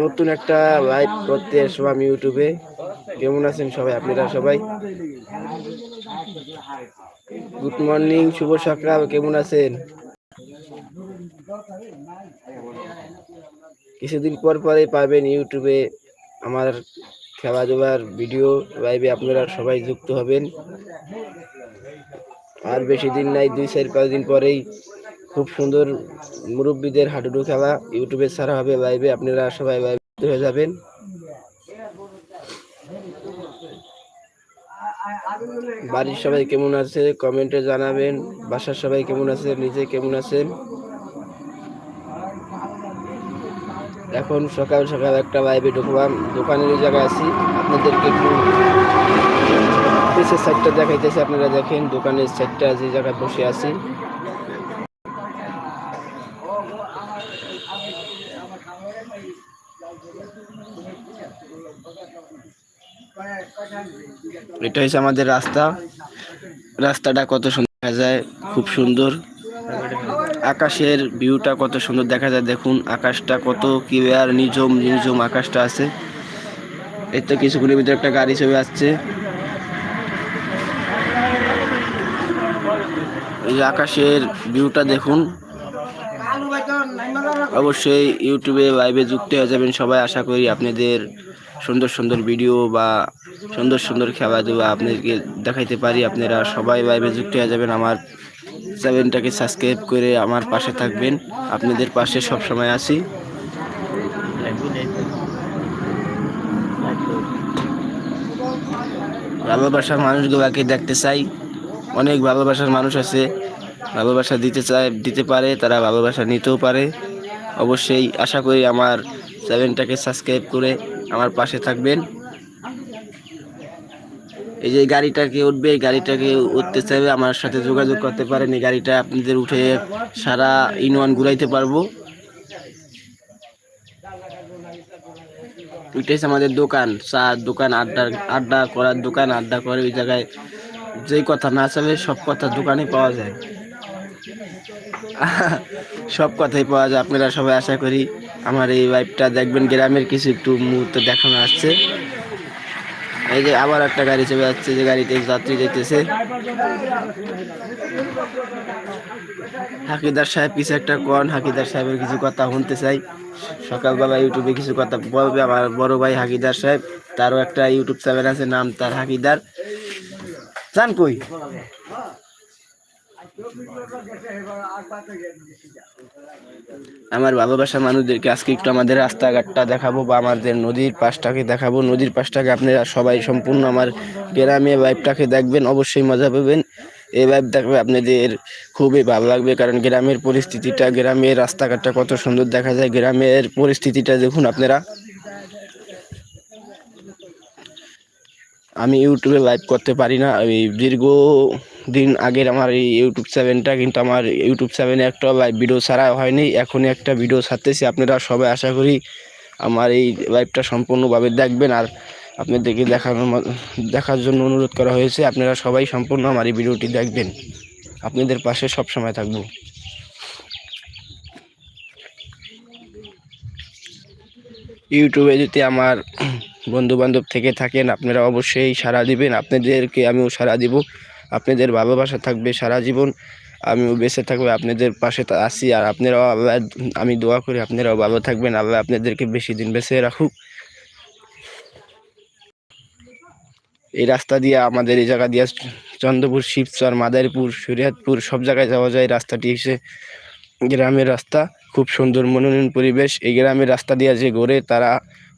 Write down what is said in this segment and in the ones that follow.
নতুন একটা লাইভ করতে আসলাম ইউটিউবে কেমন আছেন সবাই? আপনারা সবাই? গুড মর্নিং শুভ সকাল, কেমন আছেন? কিছুদিন পর পরে পাবেন ইউটিউবে আমার খেলাধুলার ভিডিও লাইভে আপনারা সবাই যুক্ত হবেন। আর বেশি দিন নাই, দুই চার পাঁচ দিন পরেই খুব সুন্দর মুরব্বীদের হাডুডু খেলা। ইউটিউবে ছাড়া হবে লাইভে আপনারা সবাই লাইভ হয়ে যাবেন। বাড়ির সবাই কেমন আছে? কমেন্টে জানাবেন। বাসার সবাই কেমন আছে? নিজে কেমন আছেন? এখন সকাল সকাল একটা লাইভে ঢুকলাম। দোকানের জায়গায় আছি। আপনাদেরকে একটু পিসের সাইডটা দেখাইতেছে। আপনারা দেখেন দোকানের সাইডটা যে জায়গায় বসে আছি। এটা হচ্ছে আমাদের রাস্তা। রাস্তাটা কত সুন্দর দেখা যায়, খুব সুন্দর। আকাশের ভিউটা কত সুন্দর দেখা যায়, দেখুন। আকাশটা কত ক্লিয়ার নিঝুম নিঝুম আকাশটা আছে। এই তো কিছুক্ষণের ভিতরে একটা গাড়ি চলে আসছে। এই আকাশের ভিউটা দেখুন। অবশ্যই ইউটিউবে লাইভে যুক্ত হয়ে যাবেন। সবাই আশা করি আপনাদের সুন্দর সুন্দর ভিডিও বা সুন্দর সুন্দর খেলাধুলা আপনাদেরকে দেখাইতে পারি। আপনারা সবাই লাইভে যুক্ত হয়ে যাবেন। আমার চ্যানেলটাকে সাবস্ক্রাইব করে আমার পাশে থাকবেন। আপনাদের পাশে সব সময় আছি। ভালোবাসার মানুষগুলাকে দেখতে চাই। অনেক ভালোবাসার মানুষ আছে। ভালোবাসা দিতে চায়, দিতে পারে, তারা ভালোবাসা নিতেও পারে। অবশ্যই আশা করি আমার চ্যানেলটাকে সাবস্ক্রাইব করে আমার পাশে থাকবেন। এই যে গাড়িটাকে উঠবে গাড়িটাকে উঠতে চাইবে আমার সাথে যোগাযোগ করতে পারেন। এই গাড়িটা আপনাদের উঠে সারা ইনওয়ান ঘুরাইতে পারব। এটা হচ্ছে আমাদের দোকান, চা দোকান, আড্ডা আড্ডা করার দোকান, আড্ডা করে ওই জায়গায় যেই কথা না চলে সব কথা দোকানে পাওয়া যায়। সব কথাই পাওয়া যায়। আপনারা সবাই আশা করি আমার এই লাইফটা দেখবেন। গ্রামের কিছু একটু মুহূর্ত দেখানো আসছে এই যে আবার একটা গাড়ি চলে যাচ্ছে, যে গাড়িতে যাত্রী যেতেছে হাকিদার সাহেব কিছু একটা কন, হাকিদার সাহেবের কিছু কথা শুনতে চাই। সকালবেলা ইউটিউবে কিছু কথা বলবে আমার বড় ভাই হাকিদার সাহেব। তারও একটা ইউটিউব চ্যানেল আছে, নাম তার হাকিদার। জান কই? আমার ভালোবাসার মানুষদেরকে আজকে একটু আমাদের রাস্তাঘাটটা দেখাবো বা আমাদের নদীর পাশটাকে দেখাবো। নদীর পাশটাকে আপনারা সবাই সম্পূর্ণ আমার গ্রামে লাইফটাকে দেখবেন, অবশ্যই মজা পাবেন। এই লাইফ দেখবে আপনাদের খুবই ভালো লাগবে কারণ গ্রামের পরিস্থিতিটা, গ্রামের রাস্তাঘাটটা কত সুন্দর দেখা যায়। গ্রামের পরিস্থিতিটা দেখুন আপনারা। আমি ইউটিউবে লাইভ করতে পারি না। ওই দীর্ঘ দিন আগের আমার এই ইউটিউব চ্যানেলটা কিন্তু আমার ইউটিউব চ্যানেলে একটা লাইভ ভিডিও ছাড়া হয়নি। এখনই একটা ভিডিও ছাড়তেছি। আপনারা সবাই আশা করি আমার এই লাইভটা সম্পূর্ণভাবে দেখবেন। আর আপনাদেরকে দেখানোর দেখার জন্য অনুরোধ করা হয়েছে, আপনারা সবাই সম্পূর্ণ আমার এই ভিডিওটি দেখবেন। আপনাদের পাশে সব সময় থাকব। ইউটিউবে যদি আমার বন্ধু বান্ধব থেকে থাকেন, আপনারা অবশ্যই সাড়া দিবেন। আপনাদেরকে আমিও সাড়া দিব। আপনাদের ভালোবাসা থাকবে সারা জীবন, আমিও বেঁচে থাকবে, আপনাদের পাশে আছি আর আপনারাও আল্লাহ, আমি দোয়া করি আপনারাও ভালো থাকবেন, আল্লাহ আপনাদেরকে বেশি দিন বেঁচে রাখুক। এই রাস্তা দিয়ে আমাদের এই জায়গা দিয়ে চন্দ্রপুর, শিবচর, মাদারীপুর, শরীয়তপুর, সব জায়গায় যাওয়া যায়। রাস্তাটি এসে গ্রামের রাস্তা, খুব সুন্দর মনোরম পরিবেশ। এই গ্রামের রাস্তা দিয়ে যে ঘোরে তারা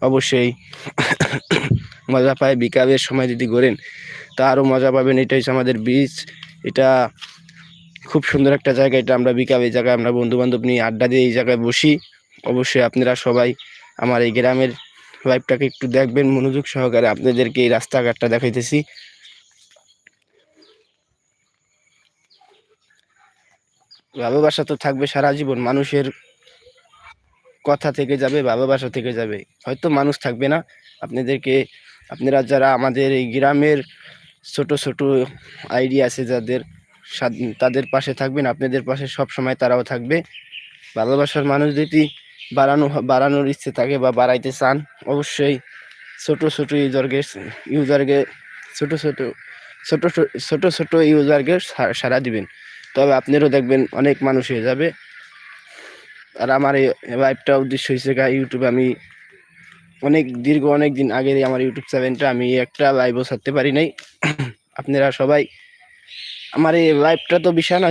অবশ্যই মজা পায়, বিকালের সময় যদি ঘোরেন, তা আরও মজা পাবেন। এটা হচ্ছে আমাদের বীজ এটা খুব সুন্দর একটা জায়গা। এটা আমরা বিকালে এই জায়গায় আমরা বন্ধু বান্ধব নিয়ে আড্ডা দিয়ে এই জায়গায় বসি। অবশ্যই আপনারা সবাই আমার এই গ্রামের লাইফটাকে একটু দেখবেন, মনোযোগ সহকারে আপনাদেরকে এই রাস্তাঘাটটা দেখাইতেছি। ভালোবাসা তো থাকবে সারা জীবন, মানুষের কথা থেকে যাবে ভালোবাসা থেকে যাবে। হয়তো মানুষ থাকবে না, আপনাদেরকে আপনারা যারা আমাদের এই গ্রামের ছোট ছোট আইডিয়া আছে, যাদের তাদের পাশে থাকবেন, আপনাদের পাশে সব সময় তারাও থাকবে। ভালোবাসার মানুষ যদি বাড়ানো, বাড়ানোর ইচ্ছে থাকে বা বাড়াইতে চান, অবশ্যই ছোট ছোট ইউজারকে ইউজারকে ছোট ছোট ছোট, ছোট- ছোট ইউজারকে সা- সাড়া দিবেন। তবে আপনারও দেখবেন অনেক মানুষ হয়ে যাবে। আর আমার এই লাইভটা উদ্দেশ্য গা ইউটিউবে আমি অনেক দীর্ঘ অনেক দিন আগের আমার ইউটিউব চ্যানেলটা আমি একটা লাইভও ছাড়তে পারি নাই। আপনারা সবাই আমার এই লাইভটা তো বিশাল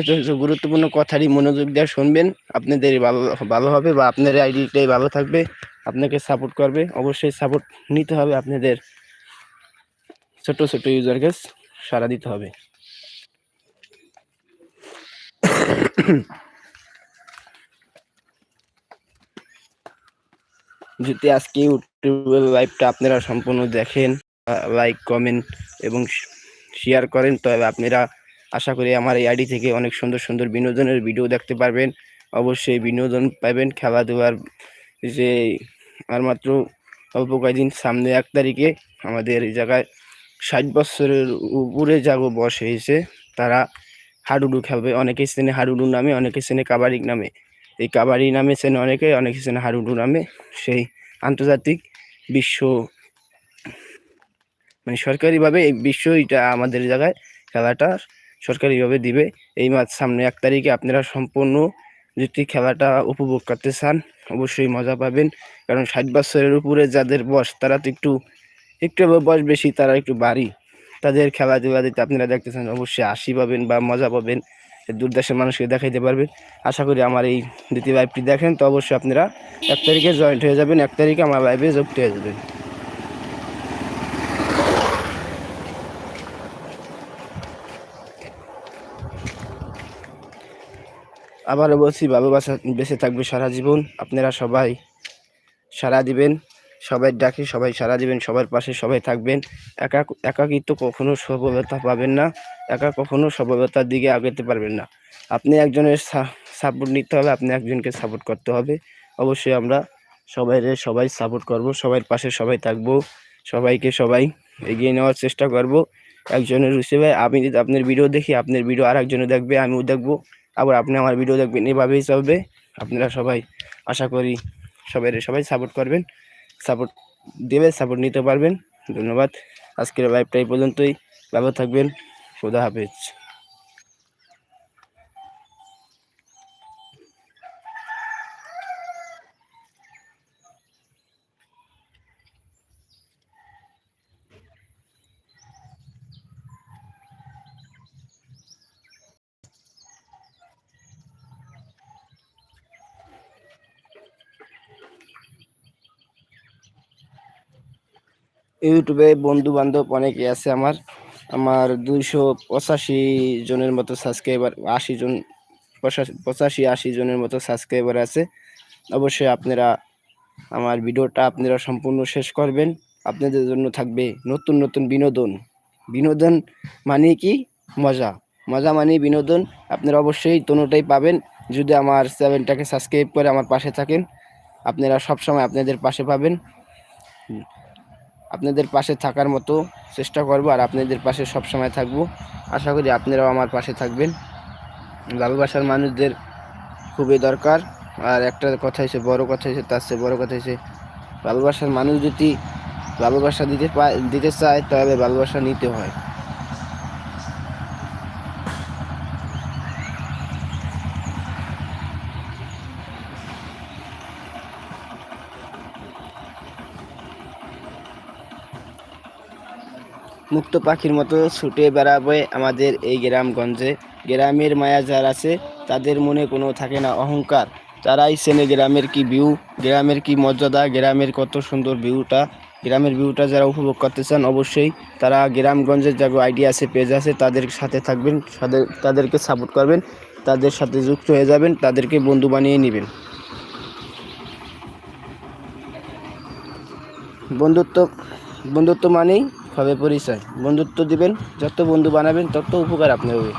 গুরুত্বপূর্ণ কথারই মনোযোগ দিয়ে শুনবেন। আপনাদের ভালো ভালো হবে বা আপনার আইডিটাই ভালো থাকবে, আপনাকে সাপোর্ট করবে। অবশ্যই সাপোর্ট নিতে হবে আপনাদের ছোট ছোট ইউজারকে সারা দিতে হবে। যদি আজকে ইউটিউবের লাইভটা আপনারা সম্পূর্ণ দেখেন লাইক কমেন্ট এবং শেয়ার করেন, তবে আপনারা আশা করি আমার এই আইডি থেকে অনেক সুন্দর সুন্দর বিনোদনের ভিডিও দেখতে পারবেন। অবশ্যই বিনোদন পাবেন খেলাধুলার যে আর মাত্র অল্প কয়েকদিন সামনে এক তারিখে আমাদের এই জায়গায় ষাট বছরের উপরে যাগো বয়স হয়েছে, তারা হাডুডু খেলবে, অনেকে চেনে হাডুডু নামে, অনেকে চেনে কাবাডি নামে। এই কাবাডি নামে চেনে অনেকে অনেকে চেনে হাডুডু নামে। সেই আন্তর্জাতিক বিশ্ব মানে সরকারিভাবে এই বিশ্ব এটা আমাদের জায়গায় খেলাটা সরকারিভাবে দিবে। এই মাস সামনে এক তারিখে আপনারা সম্পূর্ণ যদি খেলাটা উপভোগ করতে চান, অবশ্যই মজা পাবেন। কারণ ষাট বছরের উপরে যাদের বয়স, তারা তো একটু একটু বয়স বেশি, তারা একটু বাড়ি। তাদের খেলাধুলা দিতে আপনারা দেখতে চান, অবশ্যই হাসি পাবেন বা মজা পাবেন। দূরদেশের মানুষকে দেখাইতে পারবেন। আশা করি আমার এই দ্বিতীয় লাইভটি দেখেন, তো অবশ্যই আপনারা এক তারিখে জয়েন্ট হয়ে যাবেন, এক তারিখে আমার লাইভে যুক্ত হয়ে যাবেন। আবারও বলছি ভালোবাসা বেঁচে থাকবে সারা জীবন। আপনারা সবাই সারা দিবেন। সবাই ডাকে, সবাই সারা দিবেন সবার পাশে সবাই থাকবেন। একা, একাকিত্ব কখনো সফলতা পাবেন না, একা কখনো সফলতার দিকে আগাতে পারবেন না। আপনি একজনের সাপোর্ট নিতে হবে, আপনি একজনকে সাপোর্ট করতে হবে। অবশ্যই আমরা সবাই সবাই সাপোর্ট করব, সবার পাশে সবাই থাকব, সবাইকে সবাই এগিয়ে নেওয়ার চেষ্টা করব। একজনের হিসেবে আমি যদি আপনার ভিডিও দেখি, আপনার ভিডিও আর একজনে দেখবে, আমিও দেখব। আবার আপনি আমার ভিডিও দেখবেন, এভাবেই চলবে। আপনারা সবাই আশা করি সবাই সবাই সাপোর্ট করবেন। সাপোর্ট দেবে সাপোর্ট নিতে পারবেন। ধন্যবাদ। আজকের লাইভটা এই পর্যন্তই। ভালো থাকবেন। খোদা হাফেজ। ইউটিউবে বন্ধু বান্ধব অনেকে আছে আমার। আমার দুইশো পঁচাশি জনের মতো সাবস্ক্রাইবার আশি জন পঁচাশি, আশি জনের মতো সাবস্ক্রাইবার আছে। অবশ্যই আপনারা আমার ভিডিওটা আপনারা সম্পূর্ণ শেষ করবেন। আপনাদের জন্য থাকবে নতুন নতুন বিনোদন। বিনোদন মানে কি? মজা। মজা মানে বিনোদন। আপনারা অবশ্যই তনুটাই পাবেন। যদি আমার চ্যানেলটাকে সাবস্ক্রাইব করে আমার পাশে থাকেন, আপনারা সবসময় আপনাদের পাশে পাবেন। আপনাদের পাশে থাকার মতো চেষ্টা করব আর আপনাদের পাশে সব সময় থাকব। আশা করি আপনারাও আমার পাশে থাকবেন। ভালোবাসার মানুষদের খুবই দরকার। আর একটা কথা হচ্ছে বড় কথা হচ্ছে তার চেয়ে বড় কথা হচ্ছে ভালোবাসার মানুষ যদি ভালোবাসা দিতে পায়, দিতে চায়, তাহলে ভালোবাসা নিতে হয়। মুক্ত পাখির মতো ছুটে বেড়াবে আমাদের এই গ্রামগঞ্জে। গ্রামের মায়া যার আছে, তাদের মনে কোনো থাকে না অহংকার। তারাই চেনে গ্রামের কি ভিউ, গ্রামের কি মর্যাদা, গ্রামের কত সুন্দর ভিউটা। গ্রামের ভিউটা যারা উপভোগ করতে চান অবশ্যই তারা গ্রামগঞ্জের যা আইডিয়া আছে, পেজ আছে, তাদের সাথে থাকবেন তাদের তাদেরকে সাপোর্ট করবেন, তাদের সাথে যুক্ত হয়ে যাবেন, তাদেরকে বন্ধু বানিয়ে নেবেন। বন্ধুত্ব বন্ধুত্ব মানেই হবে পরিচয়। বন্ধুত্ব দিবেন যত বন্ধু বানাবেন তত উপকার আপনি হবে।